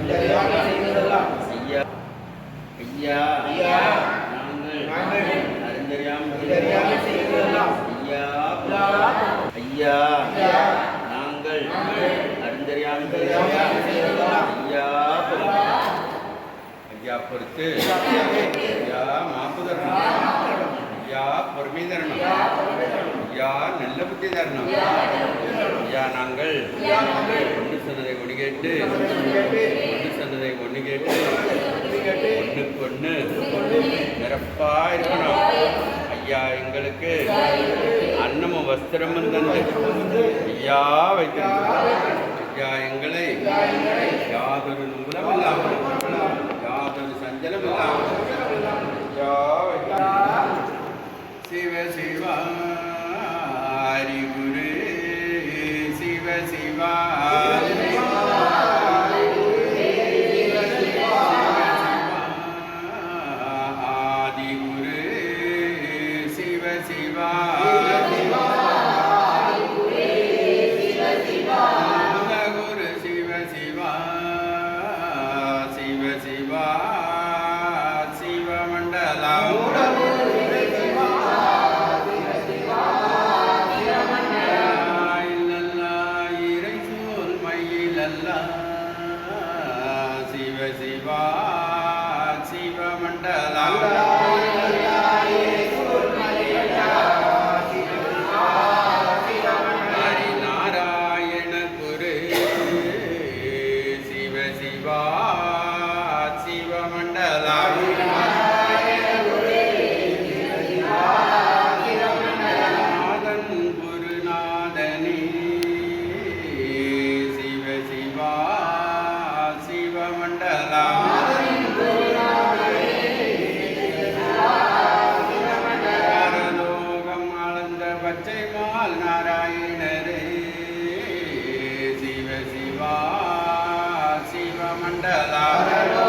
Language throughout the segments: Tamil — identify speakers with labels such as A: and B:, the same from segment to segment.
A: செய்ததெல்லாம் ஐயா ஐயா நாங்கள் அறிந்தறியாமல் செய்ததெல்லாம் ஐயா ஐயா நாங்கள் அறிந்தறியாமல் ஐயா ஐயா பொறுத்து. ஐயா மாப்பு தரணும் ஐயா பொறுமை தரணும் ஐயா நல்ல புத்தி தரணும் ஐயா நாங்கள் சொன்னதை ஒன்று கேட்டு ஒன்று சொன்னதை ஒன்று கேட்டு ஒன்றுக்கு ஒன்று நிரப்பா இருக்கணும் ஐயா எங்களுக்கு அன்னமும் வஸ்திரமும் தந்து ஐயா வைத்திருக்கிறார் ஐயா எங்களை யாதொரு நூலம் இல்லாமல் யாதொரு சஞ்சலம் இல்லாமல் ஐயா வைத்திருக்கிறார். சிவ சிவா சிவ பச்சை நாராயணரே சிவ சிவா சிவமண்டலாரோ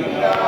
A: Yeah.